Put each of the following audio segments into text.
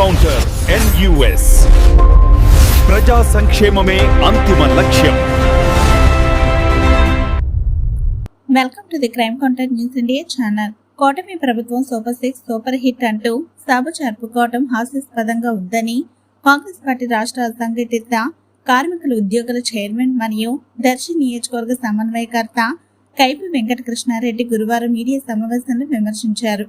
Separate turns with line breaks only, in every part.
Encounter NUS ప్రజా సంక్షేమమే అంతిమ లక్ష్యం.
Welcome to the crime content news India channel కూటమి ప్రభుత్వం సూపర్ సిక్స్ సూపర్ హిట్ అంటూ సభ జరుపుకోవడం హాస్యాస్పదంగా ఉందని కాంగ్రెస్ పార్టీ రాష్ట్ర అసంఘటిత కార్మికుల ఉద్యోగుల చైర్మన్ మరియు దర్శి నియోజకవర్గ సమన్వయకర్త కైపి వెంకటకృష్ణారెడ్డి గురువారం మీడియా సమావేశంలో విమర్శించారు.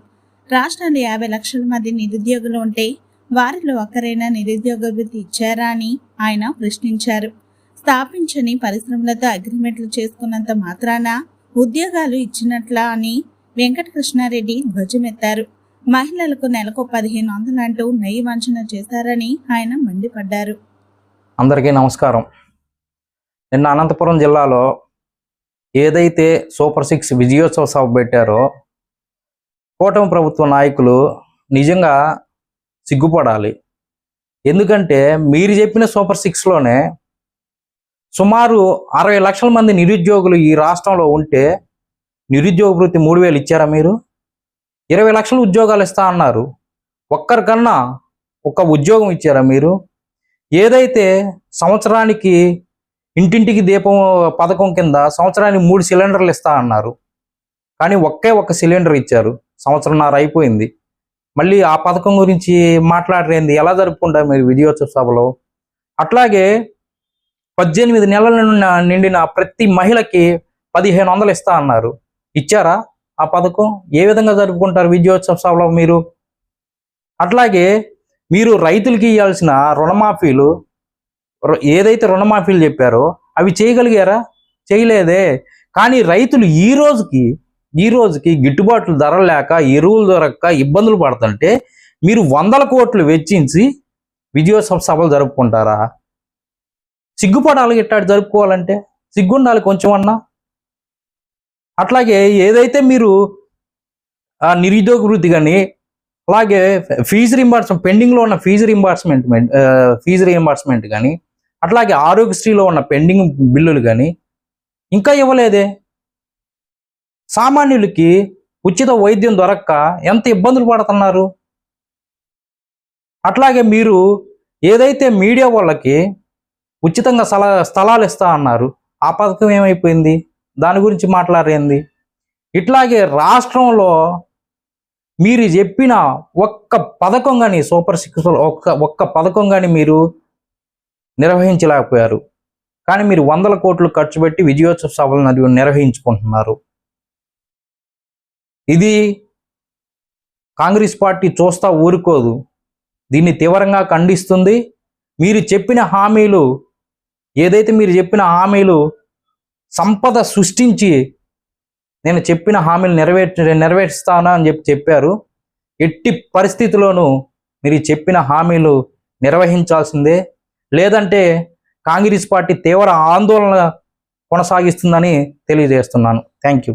రాష్ట్రంలో యాభై లక్షల మంది నిరుద్యోగులు ఉంటే వారిలో ఒక్కరైనా నిరుద్యోగ వృత్తి ఇచ్చారా అని ఆయన ప్రశ్నించారు. స్థాపించని పరిశ్రమలతో అగ్రిమెంట్లు చేసుకున్నంత మాత్రాన ఉద్యోగాలు ఇచ్చినట్లా అని వెంకటకృష్ణారెడ్డి ధ్వజమెత్తారు. మహిళలకు నెలకు పదిహేను వందలంటూ నెయ్యి వంచన చేశారని ఆయన మండిపడ్డారు.
అందరికీ నమస్కారం. నిన్న అనంతపురం జిల్లాలో ఏదైతే సూపర్ సిక్స్ విజయోత్సవ సభ పెట్టారో కూటమి ప్రభుత్వ నాయకులు నిజంగా సిగ్గుపడాలి. ఎందుకంటే మీరు చెప్పిన సూపర్ సిక్స్లోనే సుమారు అరవై లక్షల మంది నిరుద్యోగులు ఈ రాష్ట్రంలో ఉంటే నిరుద్యోగ వృత్తి మూడు వేలు ఇచ్చారా మీరు? ఇరవై లక్షల ఉద్యోగాలు ఇస్తా అన్నారు. ఒక్కరికన్నా ఒక్క ఉద్యోగం ఇచ్చారా మీరు? ఏదైతే సంవత్సరానికి ఇంటింటికి దీపం పథకం కింద సంవత్సరానికి మూడు సిలిండర్లు ఇస్తా అన్నారు. కానీ ఒకే ఒక్క సిలిండర్ ఇచ్చారు. సంవత్సరంన్నర అయిపోయింది. మళ్ళీ ఆ పథకం గురించి మాట్లాడరేంది? ఎలా జరుపుకుంటారు మీరు విజయోత్సవ సభలో? అట్లాగే పద్దెనిమిది నెలల నిండిన- నిండిన ప్రతి మహిళకి పదిహేను వందలు ఇస్తా అన్నారు. ఇచ్చారా ఆ పథకం? ఏ విధంగా జరుపుకుంటారు విజయోత్సవ సభలో మీరు? అట్లాగే మీరు రైతులకి ఇవ్వాల్సిన రుణమాఫీలు రు- ఏదైతే రుణమాఫీలు చెప్పారో అవి చేయగలిగారా? చేయలేదే. కానీ రైతులు ఈ రోజుకి ఈ రోజుకి గిట్టుబాట్లు ధరలు లేక ఎరువులు దొరక్క ఇబ్బందులు పడుతుంటే మీరు వందల కోట్లు వెచ్చించి విజయోత్సవ సభలు జరుపుకుంటారా? సిగ్గుపడాలి ఇట్టాడు జరుపుకోవాలంటే? సిగ్గుండాలి కొంచెం అన్నా అట్లాగే ఏదైతే మీరు నిరుద్యోగ వృద్ధి కానీ అలాగే ఫీజు రింబార్స్మెంట్ పెండింగ్లో ఉన్న ఫీజు రింబార్స్మెంట్ ఫీజు రింబార్స్మెంట్ కానీ అట్లాగే ఆరోగ్యశ్రీలో ఉన్న పెండింగ్ బిల్లులు కానీ ఇంకా ఇవ్వలేదే? సామాన్యులకి ఉచిత వైద్యం దొరక్క ఎంత ఇబ్బందులు పడుతున్నారు? అట్లాగే మీరు ఏదైతే మీడియా వాళ్ళకి ఉచితంగా స్థల స్థలాలు ఇస్తా అన్నారు ఆ పథకం ఏమైపోయింది? దాని గురించి మాట్లాడేంది ఇట్లాగే రాష్ట్రంలో మీరు చెప్పిన ఒక్క పథకం కానీ సూపర్ సిక్స్ ఒక్క ఒక్క పథకం కానీ మీరు నిర్వహించలేకపోయారు. కానీ మీరు వందల కోట్లు ఖర్చు పెట్టి విజయోత్సవ సభలు నిర్వహించుకుంటున్నారు. ఇది కాంగ్రెస్ పార్టీ చూస్తా ఊరుకోదు. దీన్ని తీవ్రంగా ఖండిస్తుంది. మీరు చెప్పిన హామీలు ఏదైతే మీరు చెప్పిన హామీలు సంపద సృష్టించి నేను చెప్పిన హామీలు నెరవేర్చ నెరవేరుస్తాను అని చెప్పి చెప్పారు. ఎట్టి పరిస్థితిలోనూ మీరు చెప్పిన హామీలు నిర్వహించాల్సిందే. లేదంటే కాంగ్రెస్ పార్టీ తీవ్ర ఆందోళన కొనసాగిస్తుందని తెలియజేస్తున్నాను. Thank you.